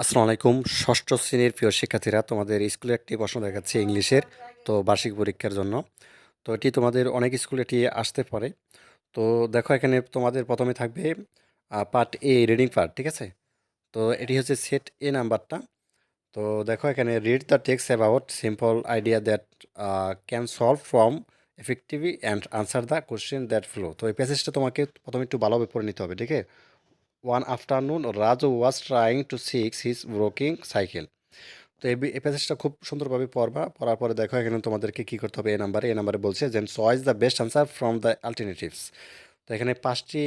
আসসালামু আলাইকুম। ষষ্ঠ শ্রেণির প্রিয় শিক্ষার্থীরা, তোমাদের স্কুলে একটি প্রশ্ন দেখাচ্ছে ইংলিশের, তো বার্ষিক পরীক্ষার জন্য। তো এটি তোমাদের অনেক স্কুলে এটি আসতে পারে। তো দেখো, এখানে তোমাদের প্রথমে থাকবে পার্ট এ রিডিং পার্ট ঠিক আছে? তো এটি হচ্ছে সেট এ নাম্বারটা। তো দেখো, এখানে read the text about simple idea that can solve from effectively and answer the question that follow তো এই প্যাসেজটা তোমাকে প্রথমে একটু ভালোভাবে পড়ে নিতে হবে, ঠিক আছে? One afternoon Raju was trying to fix his broken cycle তো এই প্যাসেজটা খুব সুন্দরভাবে পড়বা, পড়ার পরে দেখো এখানে তোমাদেরকে কী করতে হবে, এই নাম্বারে এই নাম্বারে বলছে যে choose the best answer from the alternatives তো এখানে পাঁচটি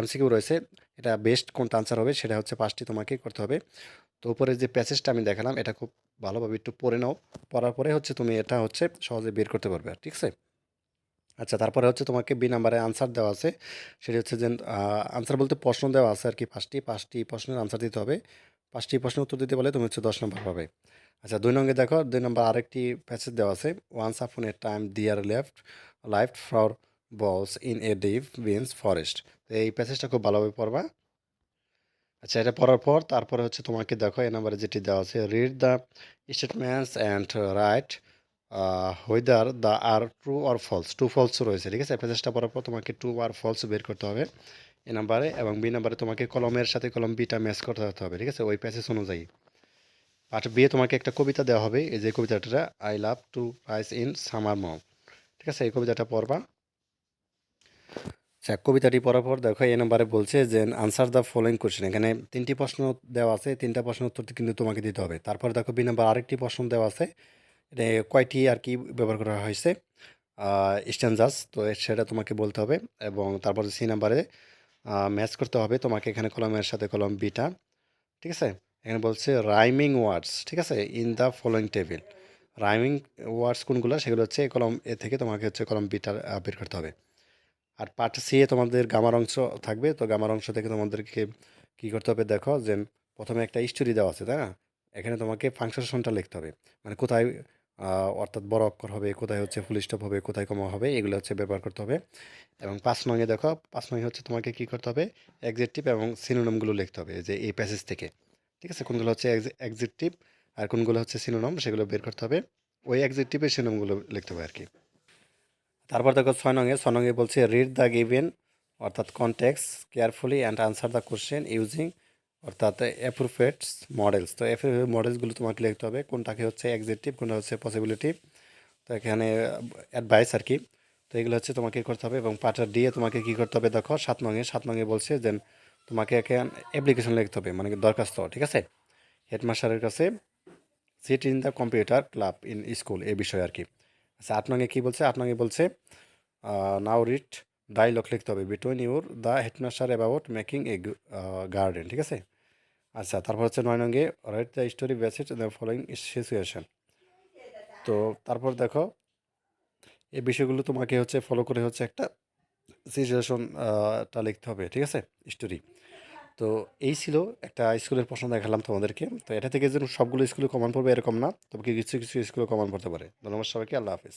এমসিকিউ রয়েছে। এটা বেস্ট কোনটা আনসার হবে, সেটা হচ্ছে পাঁচটি তোমাকে করতে হবে। তো উপরে যে প্যাসেজটা আমি দেখালাম, এটা খুব ভালোভাবে একটু পড়ে নাও। পড়ার পরে হচ্ছে তুমি এটা হচ্ছে সহজে বের করতে পারবে, ঠিক আছে? আচ্ছা তারপরে হচ্ছে তোমাকে বি নাম্বারে আনসার দেওয়া আছে। সেটি হচ্ছে যে আনসার বলতে প্রশ্ন দেওয়া আছে আর কি পাঁচটি। পাঁচটি প্রশ্নের আনসার দিতে হবে। পাঁচটি প্রশ্নের উত্তর দিতে বলে তুমি হচ্ছে দশ নম্বর পাবে। আচ্ছা দুই নম্বরে দেখো, দুই নম্বর আরেকটি প্যাসেজ দেওয়া আছে। Once upon a time there lived life four bulls in a deep dense forest তো এই প্যাসেজটা খুব ভালোভাবে পড়বা। আচ্ছা এটা পড়ার পর তারপরে হচ্ছে তোমাকে দেখো এই নাম্বারে যেটি দেওয়া আছে read the statements and write whether they are true or false two false রয়েছে, ঠিক আছে? প্যাসেজটা পড়ার পর তোমাকে ট্রু আর ফলস বের করতে হবে এ নাম্বারে এবং বি নাম্বারে তোমাকে কলমের সাথে কলম বিটা ম্যাচ করতে হবে, ঠিক আছে? ওই প্যাসেজ অনুযায়ী। পার্ট বিয়ে তোমাকে একটা কবিতা দেওয়া হবে, এই যে কবিতাটা I love to rise in summer মাউ ঠিক আছে? এই কবিতাটা পড়বা। আচ্ছা কবিতাটি পড়ার পর দেখো এই নাম্বারে বলছে যে আনসার দ্য ফলোয়িং কোশ্চেন এখানে তিনটি প্রশ্ন দেওয়া আছে, তিনটা প্রশ্ন উত্তর কিন্তু তোমাকে দিতে হবে। তারপর দেখো বি নাম্বার আরেকটি প্রশ্ন দেওয়া আছে কয়টি আর কি ব্যবহার করা হয়েছে। স্ট্যান্ডার্স তো সেটা তোমাকে বলতে হবে এবং তারপর সি নাম্বারে ম্যাচ করতে হবে। তোমাকে এখানে কলমের সাথে কলম বিটা, ঠিক আছে? এখানে বলছে রাইমিং ওয়ার্ডস ঠিক আছে? In the following table rhyming words কোনগুলো? সেগুলো হচ্ছে কলম এ থেকে তোমাকে হচ্ছে কলম বিটা বের করতে হবে। আর পার্ট সি এ তোমাদের গামার অংশ থাকবে, তো গামার অংশ থেকে তোমাদেরকে কী করতে হবে দেখো যে প্রথমে একটা স্টোরি দেওয়া আছে, তাই না? এখানে তোমাকে ফাংশনটা লিখতে হবে। মানে কোথায় অর্থাৎ বড় অক্ষর হবে, কোথায় হচ্ছে ফুল স্টপ হবে, কোথায় কমা হবে, এগুলো হচ্ছে ব্যবহার করতে হবে। এবং পাঁচ নঙে দেখো, পাঁচ নঙে হচ্ছে তোমাকে কী করতে হবে? এক্সেক্টিভ এবং সিনোনমগুলো লিখতে হবে, যে এই প্যাসেজ থেকে। ঠিক আছে? কোনগুলো হচ্ছে এক্সেক্টিভ আর কোনগুলো হচ্ছে সিনোনম সেগুলো বের করতে হবে। ওই এক্সেক্টিভের সিনোনমগুলো লিখতে হবে আর কি তারপর দেখো ছয় নঙে ছয় নঙে বলছে রিড দ্য গিভেন অর্থাৎ context carefully and answer the question using অর্থাৎ অ্যাপ্রোপ্রিয়েটস মডেলস তো অ্যাপ্রোপ্রিয়েট মডেলসগুলো তোমাকে লিখতে হবে, কোনটাকে হচ্ছে এক্সেক্টিভ কোনটা হচ্ছে পসিবিলিটি তো এখানে অ্যাডভাইস আর কি। তো এগুলো হচ্ছে তোমাকে করতে হবে এবং পার্টার দিয়ে তোমাকে কী করতে হবে দেখো, সাত নঙে সাত নঙে বলছে যে তোমাকে এখানে অ্যাপ্লিকেশন লিখতে হবে মানে দরখাস্ত, ঠিক আছে? হেডমাস্টারের কাছে sit in the computer club in school এই বিষয়ে আর কি। আচ্ছা আট নঙে কী বলছে? আট নঙে বলছে নাও রিট ডায়লগ লিখতে হবে। Between your the headmaster about making a garden ঠিক আছে? আচ্ছা তারপর হচ্ছে নয় নঙ্গে write the story based the following situation তো তারপর দেখো, এই বিষয়গুলো তোমাকে হচ্ছে ফলো করে হচ্ছে একটা সিচুয়েশনটা লিখতে হবে, ঠিক আছে? স্টোরি তো এই ছিল একটা স্কুলের প্রশ্ন দেখালাম তোমাদেরকে। তো এটা থেকে যেন সবগুলো স্কুলে কমন পড়বে এরকম না, তবে কিছু কিছু স্কুলে কমন পড়তে পারে। ধন্যবাদ সবাইকে, আল্লাহ হাফিজ।